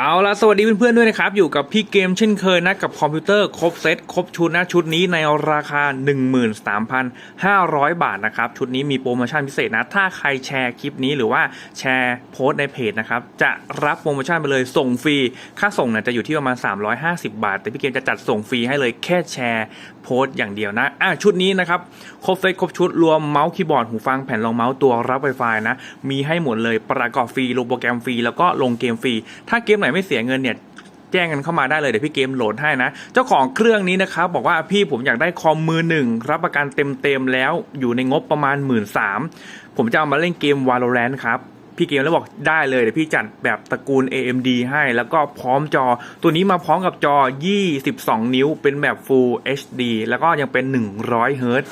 เอาละสวัสดีเพื่อนๆด้วยนะครับ อยู่กับพี่เกมเช่นเคยนะ กับคอมพิวเตอร์ครบเซตครบชุดนะ ชุดนี้ในราคา 13,500 บาทนะครับ ชุดนี้มีโปรโมชั่นพิเศษนะ ถ้าใครแชร์คลิปนี้หรือว่าแชร์โพสต์ในเพจนะครับ จะรับโปรโมชั่นไปเลยส่งฟรี ค่าส่งเนี่ยจะอยู่ที่ประมาณ 350 บาท แต่พี่เกมจะจัดส่งฟรีให้เลยแค่แชร์โพสต์อย่างเดียวนะอะชุดนี้นะครับ ครบเซตครบชุดรวมเมาส์คีย์บอร์ดหูฟังแผ่นรองเมาส์ตัวรับ Wi-Fi นะ มีให้หมดเลยประกอบฟรีลงโปรแกรมฟรีแล้วก็ลงเกมฟรี ถ้าเกมไหนไม่เสียเงินเนี่ยแจ้งกันเข้ามาได้เลยเดี๋ยวพี่เกมโหลดให้นะ เจ้าของเครื่องนี้นะครับบอกว่าพี่ผมอยากได้คอมมือหนึ่งรับประกันเต็มๆแล้วอยู่ในงบประมาณ 1 3ื่นผมจะเอามาเล่นเกม Valorant ครับพี่เกมแล้วบอกได้เลยเดี๋ยวพี่จัดแบบตระกูล AMD ให้แล้วก็พร้อมจอ ตัวนี้มาพร้อมกับจอ 22 นิ้วเป็นแบบ Full HD แล้วก็ยังเป็น 100 Hz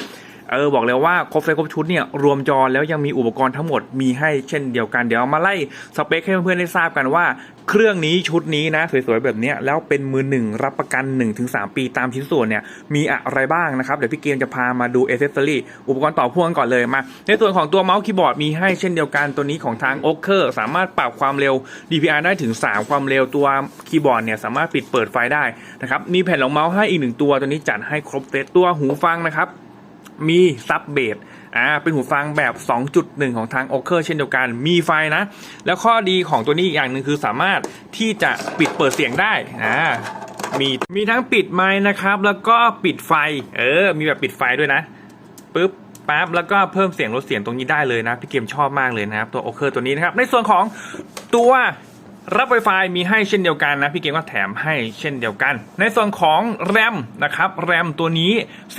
เออบอกเลยว่าครบเซตครบชุดเนี่ยรวมจอแล้วยังมีอุปกรณ์ทั้งหมดมีให้เช่นเดียวกันเดี๋ยวเอามาไล่สเปคให้เพื่อนๆได้ทราบกันว่า เครื่องนี้ชุดนี้นะสวยๆแบบนี้แล้วเป็นมือหนึ่งรับประกัน 1-3 ปีตามชิ้นส่วนเนี่ยมีอะไรบ้างนะครับเดี๋ยวพี่เกมจะพามาดูเอเซสซอรี่อุปกรณ์ต่อพ่วงก่อนเลยมา ในส่วนของตัวเมาส์คีย์บอร์ดมีให้เช่นเดียวกันตัวนี้ของทาง o อ k e r สามารถปรับความเร็ว DPI ได้ถึง 3 ความเร็วตัวคีย์บอร์ดเนี่ยสามารถปิดเปิดไฟได้นะครับมีแผ่นรองเมาส์ให้อีกหนึ่งตัวตัวนี้จัดให้ครบเซตตัวหูฟังนะครับ มีซับเบสอ่าเป็นหูฟังแบบ 2.1 ของทาง o อ k e r เช่นเดียวกันมีไฟนะ แล้วข้อดีของตัวนี้อีกอย่างหนึ่งคือสามารถที่จะปิดเปิดเสียงได้อ่ามีมีทั้งปิดไมค์นะครับ แล้วก็ปิดไฟ เออ มีแบบปิดไฟด้วยนะปึ๊บปั๊บแล้วก็เพิ่มเสียงลดเสียงตรงนี้ได้เลยนะพี่เกมชอบมากเลยนะครับ ตัว o อ k e r ตัวนี้นะครับ ในส่วนของตัวรับ Wi-Fi มีให้เช่นเดียวกันนะ พี่เกมก็แถมให้เช่นเดียวกัน ในส่วนของแรมนะครับแรมตัวนี้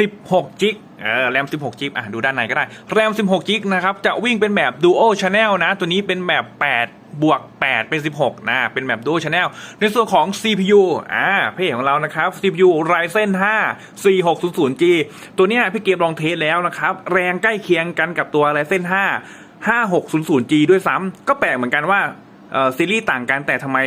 16จิก เออแรม 16 จิกอะดูด้านในก็ได้ แรม 16 จิกนะครับ จะวิ่งเป็นแบบ Dual Channel นะ ตัวนี้เป็นแบบ 8 บวก 8 เป็น 16 นะ เป็นแบบ Dual Channel ในส่วนของ CPU อ่าเพจของเรานะครับ CPU Ryzen 5 4600G ตัวเนี้ยพี่เกมลองเทสแล้วนะครับ แรงใกล้เคียงกันกับตัว Ryzen 5 5600G ด้วยซ้ำก็แปลกเหมือนกันว่าเซีรีส์ต่างกันแต่ทำไม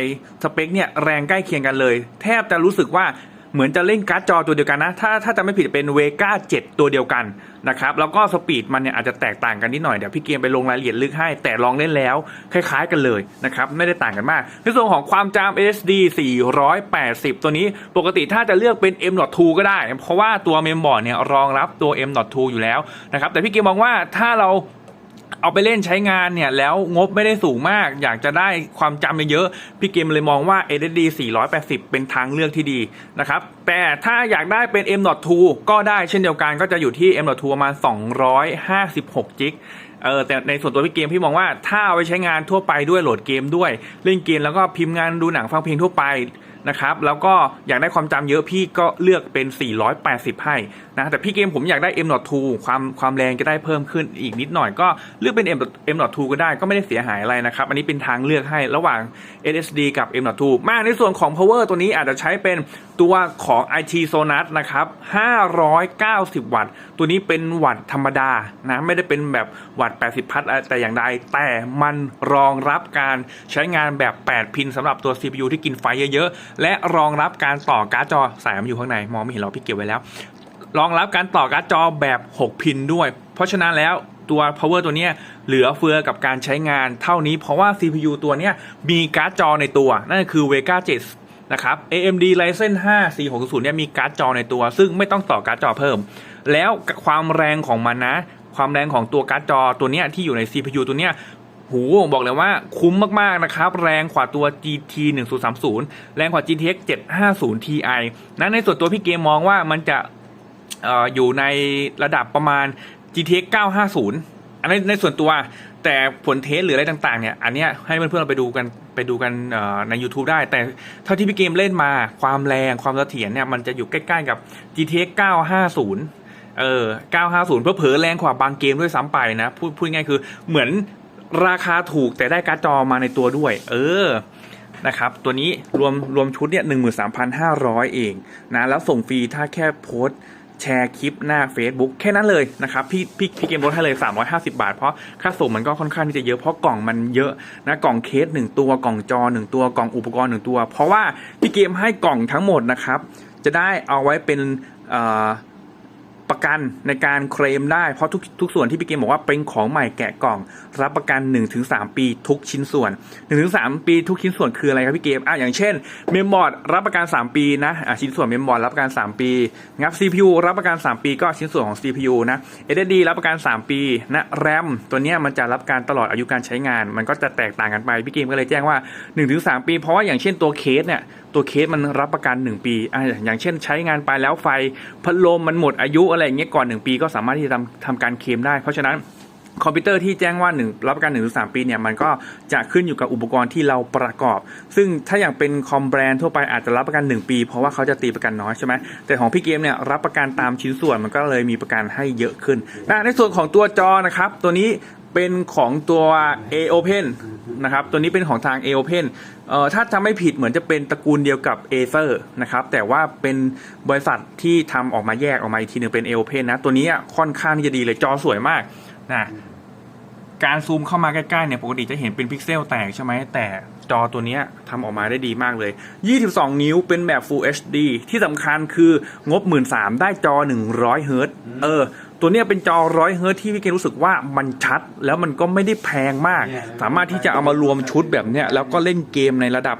สเปคเนี่ยแรงใกล้เคียงกันเลย แทบจะรู้สึกว่า เหมือนจะเล่นการ์ดจอตัวเดียวกันนะ ถ้าถ้าจะไม่ผิดเป็นเวก้า7ตัวเดียวกันนะครับ แล้วก็สปีดมันเนี่ยอาจจะแตกต่างกันนิดหน่อย เดี๋ยวพี่เกมไปลงรายละเอียดลึกให้ แต่ลองเล่นแล้ว คล้ายๆกันเลยนะครับ ไม่ได้ต่างกันมาก ในส่วนของความจำ SSD 480 ตัวนี้ปกติถ้าจะเลือกเป็น M.2 ก็ได้ เพราะว่าตัวเมมบอร์ดเนี่ยรองรับตัว M.2 อยู่แล้วนะครับ แต่พี่เกมมองว่าถ้าเรา เอาไปเล่นใช้งานเนี่ย แล้วงบไม่ได้สูงมาก อยากจะได้ความจำเยอะๆพี่เกมเลยมองว่า SSD 480 เป็นทางเลือกที่ดีนะครับ แต่ถ้าอยากได้เป็น M.2 ก็ได้เช่นเดียวกันก็จะอยู่ที่ M.2 ประมาณ 256จิกเออแต่ในส่วนตัวพี่เกมพี่มองว่าถ้าเอาไปใช้งานทั่วไปด้วยโหลดเกมด้วย เล่นเกมแล้วก็พิมพ์งานดูหนังฟังเพลงทั่วไป นะครับ แล้วก็อยากได้ความจำเยอะพี่ก็เลือกเป็น 480 ให้นะ แต่พี่เกมผมอยากได้ M.2 ความความแรงจะได้เพิ่มขึ้นอีกนิดหน่อยก็เลือกเป็น M M.2 ก็ได้ก็ไม่ได้เสียหายอะไรนะครับ อันนี้เป็นทางเลือกให้ระหว่าง SSD กับ M.2 มากในส่วนของ power ตัวนี้อาจจะใช้เป็นตัวของ IT Sonas นะครับ 590 วัตต์ ตัวนี้เป็นวัตต์ธรรมดานะ ไม่ได้เป็นแบบวัตต์ 80 พัทแต่อย่างใด แต่มันรองรับการใช้งานแบบ 8 พินสำหรับตัว CPU ที่กินไฟเยอะและรองรับการต่อการ์ดจอสายมันอยู่ข้างในมองไม่เห็นเราพี่เก็บไว้แล้ว รองรับการต่อการ์ดจอแบบ 6 พินด้วย เพราะฉะนั้นแล้วตัว power ตัวนี้เหลือเฟือกับการใช้งานเท่านี้เพราะว่า CPU ตัวนี้มีการ์ดจอในตัว นั่นคือ Vega 7 นะครับ AMD Ryzen 5 4600เนี่ยมีการ์ดจอในตัว ซึ่งไม่ต้องต่อการ์ดจอเพิ่ม แล้วความแรงของมันนะ ความแรงของตัวการ์ดจอตัวนี้ที่อยู่ใน CPU ตัวนี้ หูบอกเลยว่าคุ้มมาก ๆ นะครับ แรงกว่าตัว GT 1030 แรงกว่า GTX 750 Ti นะในส่วนตัวพี่เกมมองว่ามันจะออยู่ในระดับประมาณ GTX 950 อันนี้ในส่วนตัวแต่ผลเทสหรืออะไรต่างๆเนี่ย อันเนี้ยให้เพื่อนๆเราไปดูกันไปดูกันใน YouTube ได้ แต่เท่าที่พี่เกมเล่นมาความแรงความเสถียรเนี่ยมันจะอยู่ใกล้ๆกับ GTX 950เออ 950 เพื่อเผอแรงกว่าบางเกมด้วยซ้ำไปนะ พูดพูดง่ายๆคือเหมือน ราคาถูกแต่ได้การ์ดจอมาในตัวด้วย เออนะครับ ตัวนี้รวมรวมชุดเนี่ยหนึ่งหมื่นสามพันห้าร้อยเองนะแล้วส่งฟรีถ้าแค่โพสแชร์คลิปหน้า Facebook แค่นั้นเลยนะครับ พี่พี่พี่เกมลดให้เลย 350 บาท เพราะค่าส่งมันก็ค่อนข้างที่จะเยอะเพราะกล่องมันเยอะนะกล่องเคส 1 ตัวกล่องจอ 1 ตัวกล่องอุปกรณ์ 1 ตัว เพราะว่าพี่เกมให้กล่องทั้งหมดนะครับ จะได้เอาไว้เป็นอ ประกันในการเคลมได้เพราะทุกทุกส่วนที่พี่เกมบอกว่าเป็นของใหม่แกะกล่อง รับประกัน 1-3 ปีทุกชิ้นส่วน 1-3 ปีทุกชิ้นส่วนคืออะไรครับพี่เกมอะอย่างเช่นเมมบอร์ดรับประกัน 3 ปีนะอะชิ้นส่วนเมมบอร์ดรับประกัน 3 ปีงับ CPU รับประกัน 3 ปีก็ชิ้นส่วนของ CPU นะ SSD รับประกัน 3 ปีนะ RAM ตัวเนี้ยมันจะรับการตลอดอายุการใช้งาน มันก็จะแตกต่างกันไปพี่เกมก็เลยแจ้งว่า 1-3 ปี เพราะว่าอย่างเช่นตัวเคสเนี่ยตัวเคสมันรับประกัน 1 ปีออย่างเช่นใช้งานไปแล้วไฟพัดลมมันหมดอายุอะไรอย่างเงี้ยก่อน 1 ปีก็สามารถที่จะทำทำการเคลมได้ เพราะฉะนั้นคอมพิวเตอร์ที่แจ้งว่า1รับประกัน1ถึง3ปีเนี่ยมันก็จะขึ้นอยู่กับอุปกรณ์ที่เราประกอบ ซึ่งถ้าอย่างเป็นคอมแบรนด์ทั่วไปอาจจะรับประกัน 1 ปี เพราะว่าเขาจะตีประกันน้อยใช่ไหมแต่ของพี่เกมเนี่ยรับประกันตามชิ้นส่วนมันก็เลยมีประกันให้เยอะขึ้นนะในส่วนของตัวจอนะครับ ตัวนี้เป็นของตัว A Open นะครับ ตัวนี้เป็นของทาง A Open เอ่อถ้าจำไม่ผิดเหมือนจะเป็นตระกูลเดียวกับ Acer นะครับ แต่ว่าเป็นบริษัทที่ทำออกมาแยกออกมาอีกทีหนึงเป็น A Open นะ ตัวนี้อะค่อนข้างที่จะดีเลยจอสวยมากนะ การซูมเข้ามาใกล้ๆเนี่ยปกติจะเห็นเป็นพิกเซลแตกใช่ไหมแต่จอตัวเนี้ยทำออกมาได้ดีมากเลย 22 นิ้วเป็นแบบ Full HD ที่สำคัญคืองบ 1 3ื่นได้จอ 100 เฮิร์ตซ์เออ ตัวเนี้ยเป็นจอ 100 เฮิร์ตซ์ที่พี่เกณรู้สึกว่ามันชัด แล้วมันก็ไม่ได้แพงมาก สามารถที่จะเอามารวมชุดแบบเนี้ยแล้วก็เล่นเกมในระดับ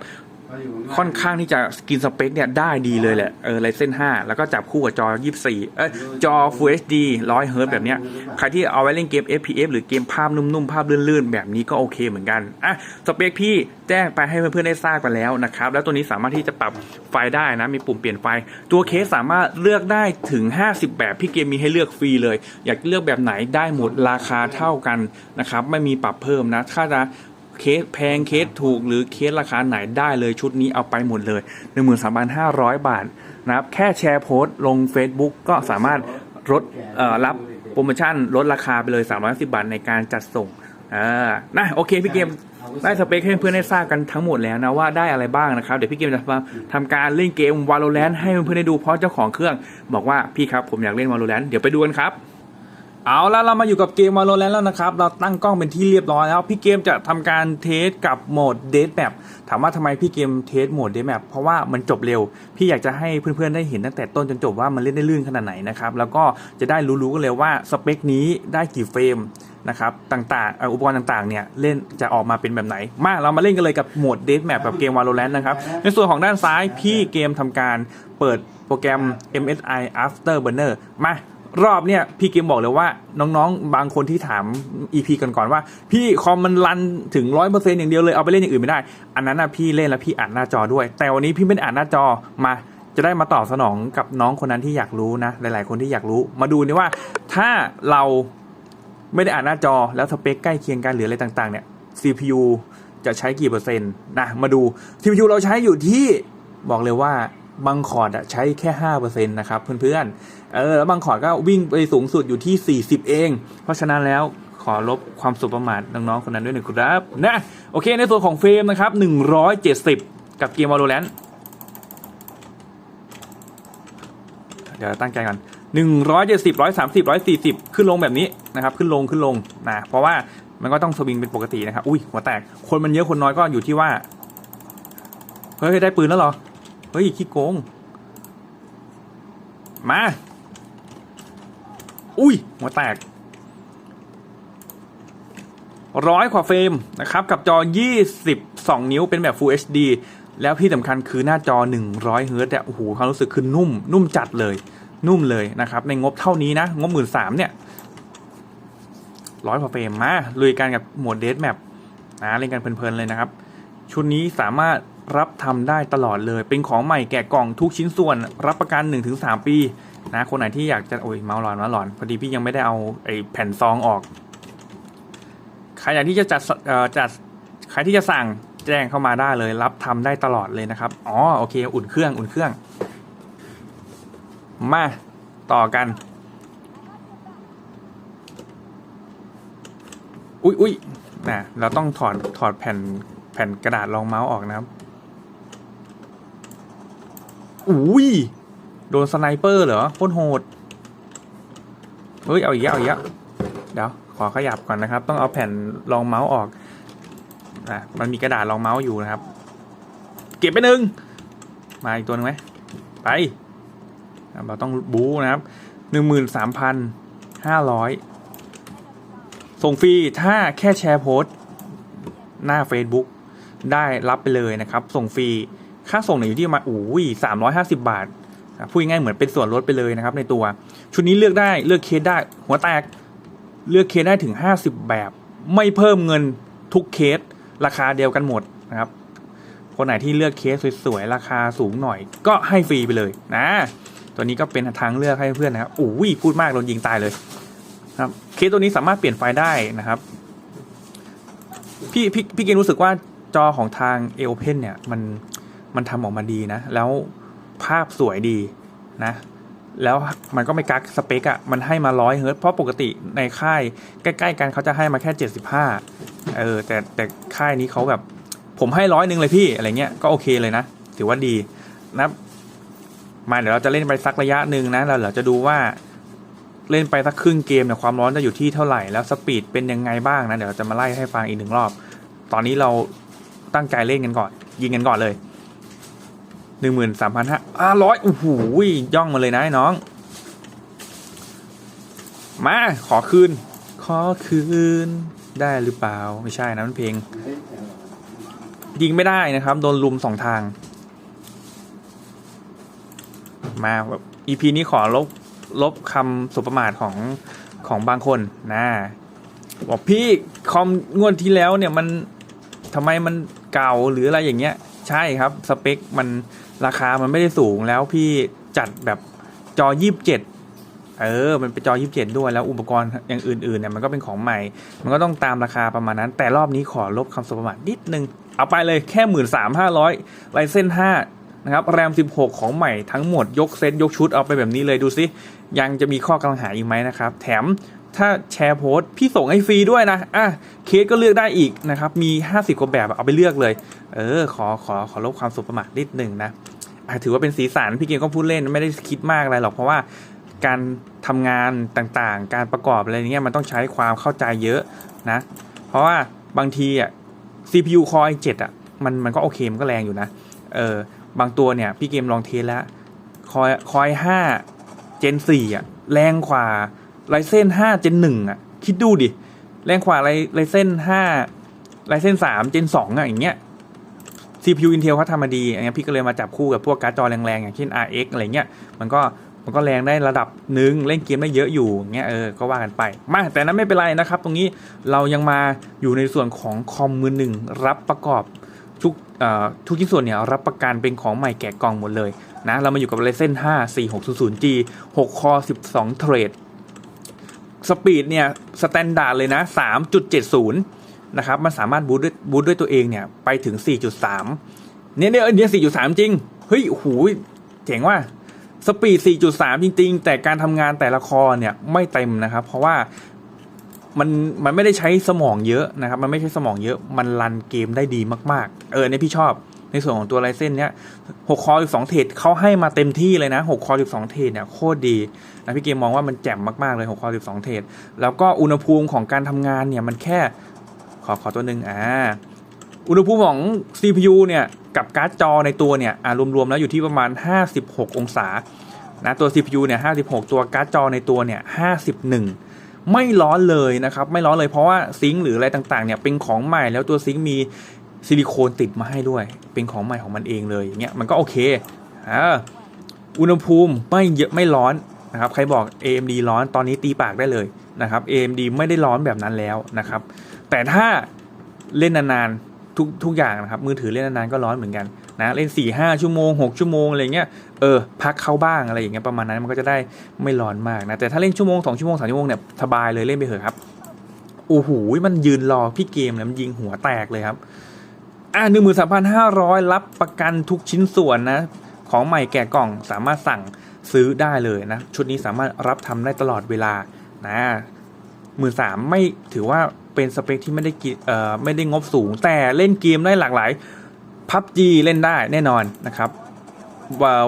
ค่อนข้างที่จะกินสเปคเนี่ยได้ดีเลยแหละ เออไลเซน5 แล้วก็จับคู่กับจอ 24 เอ้ยจอ Full HD 100เฮิร์ตซ์แบบเนี้ย ใครที่เอาไว้เล่นเกม FPS หรือเกมภาพนุ่มๆ ภาพลื่นๆ แบบนี้ก็โอเคเหมือนกัน อะ สเปคพี่แจ้งไปให้เพื่อนๆ ได้ทราบกันแล้วนะครับ แล้วตัวนี้สามารถที่จะปรับไฟได้นะ มีปุ่มเปลี่ยนไฟ ตัวเคสสามารถเลือกได้ถึง 50 แบบ พี่เกมมีให้เลือกฟรีเลย อยากเลือกแบบไหนได้หมดราคาเท่ากันนะครับ ไม่มีปรับเพิ่มนะ ถ้าจะ เคสแพงเคสถูกหรือเคสราคาไหนได้เลยชุดนี้เอาไปหมดเลย 13,500 บาทนะครับ แค่แชร์โพสต์ลง Facebook ก็สามารถลดรับโปรโมชั่นลดราคาไปเลย 310 บาทในการจัดส่งอ่านะโอเคพี่เกมได้สเปคให้เพื่อนได้ทราบกันทั้งหมดแล้วนะว่าได้อะไรบ้างนะครับ เดี๋ยวพี่เกมจะมาทำการเล่นเกม Valorant ให้เพื่อนได้ดูเพราะเจ้าของเครื่อง บอกว่าพี่ครับผมอยากเล่น Valorant เดี๋ยวไปดูกันครับ เอาแล้วเรามาอยู่กับเกม Valorant แล้วนะครับ เราตั้งกล้องเป็นที่เรียบร้อยแล้ว พี่เกมจะทำการเทสกับโหมด Death Map ถามว่าทำไมพี่เกมเทสโหมด Death Map เพราะว่ามันจบเร็ว พี่อยากจะให้เพื่อนๆได้เห็นตั้งแต่ต้นจนจบว่ามันเล่นได้ลื่นขนาดไหนนะครับ แล้วก็จะได้รู้ๆกันเลยว่าสเปคนี้ได้กี่เฟรมนะครับต่างๆอุปกรณ์ต่างๆเนี่ยเล่นจะออกมาเป็นแบบไหน มาเรามาเล่นกันเลยกับโหมด Death Map แบบเกม Valorant นะครับ ในส่วนของด้านซ้ายพี่เกมทำการเปิดโปรแกรม MSI Afterburner มา รอบเนี่ยพี่เกมบอกเลยว่า น้องๆ บางคนที่ถาม EP ก่อนๆว่า พี่คอมมันรันถึงร้อยเปอร์เซ็นต์อย่างเดียวเลยเอาไปเล่นอย่างอื่นไม่ได้ อันนั้นนะพี่เล่นแล้วพี่อ่านหน้าจอด้วย แต่วันนี้พี่ไม่ได้อ่านหน้าจอมาจะได้มาตอบสนองกับน้องคนนั้นที่อยากรู้นะ หลายๆ คนที่อยากรู้ มาดูนี่ว่า ถ้าเราไม่ได้อ่านหน้าจอแล้วสเปคใกล้เคียงกันหรืออะไรต่างๆเนี่ย CPU จะใช้กี่เปอร์เซ็นต์นะมาดู CPU เราใช้อยู่ที่บอกเลยว่า บางคอร์ดใช้แค่ห้าเปอร์เซ็นต์นะครับเพื่อนๆ เออแล้วบางคอร์ดก็วิ่งไปสูงสุดอยู่ที่ 40 เอง เพราะฉะนั้นแล้วขอลบความสุประมาทน้องๆคนนั้นด้วยหนึ่งครับนะโอเคในส่วนของเฟรมนะครับ 170 กับเกม Valorant เดี๋ยวตั้งใจก่อน170 130 140 ขึ้นลงแบบนี้นะครับ ขึ้นลงขึ้นลงนะเพราะว่ามันก็ต้องสวิงเป็นปกตินะครับ อุ้ยหัวแตก คนมันเยอะคนน้อยก็อยู่ที่ว่า เฮ้ย ได้ปืนแล้วเหรอ เฮ้ยขี้โกง มา อุ้ย หัวแตกร้อยกว่าเฟรมนะครับ กับจอ 22 นิ้วเป็นแบบ Full HD แล้วที่สำคัญคือหน้าจอ 100เฮิร์ตซ์เนี่ยโอ้โหความรู้สึกคือนุ่ม นุ่มจัดเลย นุ่มเลยนะครับ ในงบเท่านี้นะ งบหมื่นสามเนี่ยร้อยกว่าเฟรมมาลุยกันกับโหมดเดสแมปนะเล่นกันเพลินๆเลยนะครับ ชุดนี้สามารถ รับทำได้ตลอดเลย เป็นของใหม่แกะกล่องทุกชิ้นส่วน รับประกัน 1-3 ปีนะคนไหนที่อยากจะโอ้ยเมาส์หลอนมาหลอน พอดีพี่ยังไม่ได้เอาไอ้แผ่นซองออกใครอยากที่จะจัดจัดใครที่จะสั่งแจ้งเข้ามาได้เลย รับทำได้ตลอดเลยนะครับอ๋อโอเค อุ่นเครื่องอุ่นเครื่อง มาต่อกันอุ้ยอุ้ยนะเราต้องถอดถอดแผ่นแผ่นกระดาษรองเมาส์ออกนะครับ อุ้ย โดนสไนเปอร์เหรอโคตรโหด เฮ้ย เอาอีกเอาอีกเดี๋ยว ขอขยับก่อนนะครับ ต้องเอาแผ่นรองเมาส์ออกอะมันมีกระดาษรองเมาส์อยู่นะครับ เก็บไปหนึ่ง มาอีกตัวหนึงไหม ไป เราต้องบู๊นะครับหนึ่งหมื่นสามพันห้าร้อยส่งฟรี ถ้าแค่แชร์โพสต์หน้า Facebook ได้รับไปเลยนะครับ ส่งฟรี ค่าส่งเนี่ยอยู่ที่ประมาณอุ้ยสามร้อยห้าสิบาทพูดง่ายเหมือนเป็นส่วนลดไปเลยนะครับ ในตัว ชุดนี้เลือกได้เลือกเคสได้ หัวแตกเลือกเคสได้ถึง 50 แบบ ไม่เพิ่มเงินทุกเคส ราคาเดียวกันหมดนะครับ คนไหนที่เลือกเคสสวยๆราคาสูงหน่อย ก็ให้ฟรีไปเลยนะ ตัวนี้ก็เป็นทางเลือกให้เพื่อนนะครับอู้ยพูดมากโดนยิงตายเลยครับเคสตัวนี้สามารถเปลี่ยนไฟล์ได้นะครับ พี่พี่พี่เกณฑ์รู้สึกว่าจอของทาง a o p e n เนี่ยมัน มันทำออกมาดีนะ แล้วภาพสวยดีนะ แล้วมันก็ไม่กักสเปคอะมันให้มาร้อยเฮิร์ตเพราะปกติในค่ายใกล้ๆกันเขาจะให้มาแค่เจ็ดสิบห้าเออ แต่แต่ค่ายนี้เขาแบบ ผมให้ร้อยหนึ่งเลยพี่อะไรเงี้ยก็โอเคเลยนะ ถือว่าดีนะมาเดี๋ยวเราจะเล่นไปสักระยะหนึ่งนะแล้วเราจะดูว่าเล่นไปสักครึ่งเกมเนี่ยความร้อนจะอยู่ที่เท่าไหร่แล้วสปีดเป็นยังไงบ้างนะเดี๋ยวเราจะมาไล่ให้ฟังอีกหนึ่งรอบ ตอนนี้เราตั้งใจเล่นกันก่อน ยิงกันก่อนเลย หนึ่งหมื่นสามพันห้าอ่าร้อยโอ้โหย่องมาเลยนะไอ้น้อง มาขอคืน ขอคืนได้หรือเปล่า ไม่ใช่นะมันเพลง ยิงไม่ได้นะครับ โดนลุมสองทาง มาแบบ EP นี้ขอลบลบคำสุประมาทของของบางคนนะบอกพี่คอมงวดที่แล้วเนี่ยมันทำไมมันเก่าหรืออะไรอย่างเงี้ย ใช่ครับ สเปคมัน ราคามันไม่ได้สูงแล้วพี่จัดแบบจอยี่สิบเจ็ดเออ มันเป็นจอยี่สิบเจ็ดด้วย แล้วอุปกรณ์อย่างอื่นๆเนี่ยมันก็เป็นของใหม่ มันก็ต้องตามราคาประมาณนั้น แต่รอบนี้ขอลบคำสมบัตินิดนึง เอาไปเลยแค่หมื่นสามห้าร้อยไลเส้นห้านะครับ แรม 16 ของใหม่ทั้งหมดยกเซตยกชุดเอาไปแบบนี้เลยดูซิ ยังจะมีข้อกำลังหาอีกไหมนะครับ แถม ถ้าแชร์โพสต์พี่ส่งให้ฟรีด้วยนะอะเคสก็เลือกได้อีกนะครับ มี 50 กว่าแบบเอาไปเลือกเลย เออ ขอขอขอลบความสุขประมาทนิดหนึ่งนะถือว่าเป็นสีสันพี่เกมก็พูดเล่นไม่ได้คิดมากอะไรหรอกเพราะว่าการทำงานต่างๆ การประกอบอะไรเงี้ยมันต้องใช้ความเข้าใจเยอะนะ เพราะว่าบางทีอะ CPU Core i7 อะมันมันก็โอเคมันก็แรงอยู่นะ เออบางตัวเนี่ยพี่เกมลองเทสแล้วคอยคอยห้าเจนสี่อะแรงกว่า ไรเส้นห้าเจนหนึ่งอะ คิดดูดิ แรงกว่าไรไรเส้นห้าไรเส้นสามเจนสองอะ อย่างเงี้ย CPU Intel เขาทำมาดีอย่างเงี้ยพี่ก็เลยมาจับคู่กับพวกการ์ดจอแรงๆ อย่างเช่น RX อะไรเงี้ย มันก็มันก็แรงได้ระดับหนึ่งเล่นเกมได้เยอะอยู่เงี้ยเออก็ว่ากันไป มาแต่นั้นไม่เป็นไรนะครับ ตรงนี้เรายังมาอยู่ในส่วนของคอมมือหนึ่งรับประกอบทุกทุกชิ้นส่วนเนี่ยรับประกันเป็นของใหม่แกะกล่องหมดเลยนะเรามาอยู่กับ Ryzen 5 4600G 6 Core 12 Thread สปีดเนี่ยสแตนดาร์ดเลยนะ 3.70 นะครับ มันสามารถบูตด้วยบูตด้วยตัวเองเนี่ย ไปถึง 4.3 เนี่ยเนี่ยเนี่ย4.3 จริง เฮ้ยโอ้โหเจ๋งว่าสปีด 4.3 จริง ๆ แต่การทำงานแต่ละคอเนี่ยไม่เต็มนะครับ เพราะว่ามันมันไม่ได้ใช้สมองเยอะนะครับ มันไม่ใช้สมองเยอะ มันรันเกมได้ดีมาก ๆ เออเนี่ยพี่ชอบ ในส่วนของตัวไรเส้นเนี้ย6คอ12เทรดเขาให้มาเต็มที่เลยนะ6คอ12เทรดเนี่ยโคตรดีนะพี่เกมมองว่ามันแจ่มมากๆเลย6คอ12เทรดแล้วก็อุณหภูมิของการทำงานเนี่ยมันแค่ขอขอตัวหนึ่งอ่าอุณหภูมิของ CPU เนี่ยกับการ์ดจอในตัวเนี่ยรวมๆแล้วอยู่ที่ประมาณ 56 องศานะตัว CPU เนี่ย56 ตัวการ์ดจอในตัวเนี่ย51 ไม่ร้อนเลยนะครับ ไม่ร้อนเลยเพราะว่าซิงค์หรืออะไรต่างๆเนี่ยเป็นของใหม่แล้วตัวซิงค์มี ซิลิโคนติดมาให้ด้วย เป็นของใหม่ของมันเองเลยอย่างเงี้ยมันก็โอเคอ่าอุณหภูมิไม่เยอะไม่ร้อนนะครับใครบอก AMD ร้อนตอนนี้ตีปากได้เลยนะครับ AMD ไม่ได้ร้อนแบบนั้นแล้วนะครับ แต่ถ้าเล่นนานๆทุกทุกอย่างนะครับมือถือเล่นนานๆก็ร้อนเหมือนกันนะเล่น4ี่ห้าชั่วโมง 6 ชั่วโมงอะไรเงี้ยเออพักเข้าบ้างอะไรอย่างเงี้ยประมาณนั้นมันก็จะได้ไม่ร้อนมากนะแต่ถ้าเล่นชั่วโมง2ชั่วโมง3ชั่วโมงเนี่ยสบายเลยเล่นไปเถอะครับโอ้โหมันยืนรอพี่เกมเนี่ยมันยิงหัวแตกเลยครับ อ่าหนึ่งหมื่นสามพันห้าร้อยรับประกันทุกชิ้นส่วนนะ ของใหม่แกะกล่องสามารถสั่งซื้อได้เลยนะ ชุดนี้สามารถรับทำได้ตลอดเวลานะหมื่นสามไม่ถือว่าเป็นสเปคที่ไม่ได้กิเอ่อไม่ได้งบสูง แต่เล่นเกมได้หลากหลายพับจีเล่นได้แน่นอนนะครับ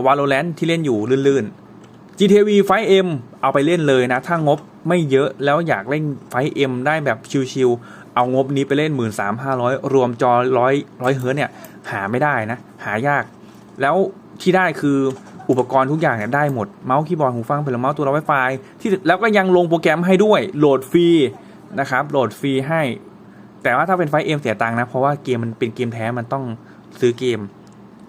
วาโลแรนที่เล่นอยู่ลื่นๆ GTV ไฟเอ็มเอาไปเล่นเลยนะ ถ้างบไม่เยอะแล้วอยากเล่นไฟเอ็มได้แบบชิวๆ เอางบนี้ไปเล่น 1 3 5 0 0 รวมจอร้อยร้อยเฮิร์ตเนี่ยหาไม่ได้นะ หายาก แล้วที่ได้คืออุปกรณ์ทุกอย่างเนี่ยได้หมด เมาส์คีย์บอร์ดหูฟังเป็นเมาส์ตัวรับ Wi-Fi ที่แล้วก็ยังลงโปรแกรมให้ด้วยโหลดฟรีนะครับโหลดฟรีให้ แต่ว่าถ้าเป็นไฟเอ็มเสียตังค์นะ เพราะว่าเกมมันเป็นเกมแท้มันต้องซื้อเกม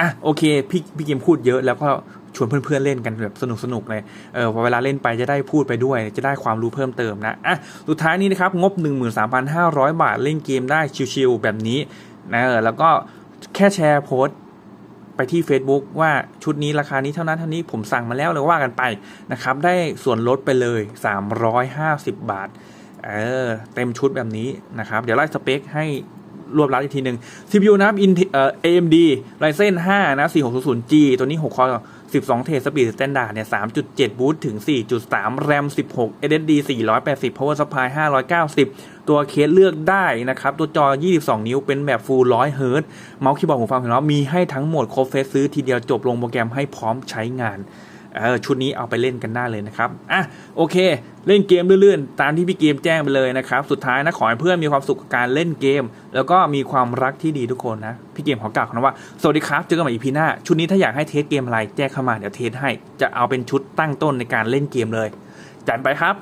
อะโอเคพี่พี่เกมพูดเยอะแล้วก็ ชวนเพื่อนๆเล่นกันแบบสนุกสนุกเลย เออพอเวลาเล่นไปจะได้พูดไปด้วย จะได้ความรู้เพิ่มเติมนะ อะ สุดท้ายนี้นะครับ งบ 13,500 บาทเล่นเกมได้ชิวๆแบบนี้นะเออแล้วก็แค่แชร์โพสต์ไปที่ Facebook ว่าชุดนี้ราคานี้เท่านั้นเท่านี้ผมสั่งมาแล้วเลยว่ากันไปนะครับ ได้ส่วนลดไปเลย 350 บาท เออ เต็มชุดแบบนี้นะครับ เดี๋ยวไล่สเปคให้รวบรัดอีกทีหนึ่ง CPU นะครับ Intel เอ่อ AMD Ryzen 5 นะ 4600G ตัวนี้ 6 คอร์ 12 เทสปีดสแตนดาร์ดเนี่ย 3.7 บูตถึง 4.3 แรม 16 SSD 480 Power Supply 590 ตัวเคสเลือกได้นะครับ ตัวจอ 22 นิ้วเป็นแบบ Full 100 Hz เมาส์คีย์บอร์ดหูฟังของเรามีให้ทั้งหมดครบเฟซซื้อทีเดียวจบลงโปรแกรมให้พร้อมใช้งาน เออชุดนี้เอาไปเล่นกันได้เลยนะครับอะโอเค เล่นเกมเรื่อยๆตามที่พี่เกมแจ้งไปเลยนะครับ สุดท้ายนะขอให้เพื่อนมีความสุขกับการเล่นเกม แล้วก็มีความรักที่ดีทุกคนนะพี่เกมขอกล่าวคำว่าสวัสดีครับเจอกันใหม่อีพีหน้าชุดนี้ถ้าอยากให้เทสเกมอะไรแจ้งเข้ามาเดี๋ยวเทสให้ จะเอาเป็นชุดตั้งต้นในการเล่นเกมเลยจัดไปครับ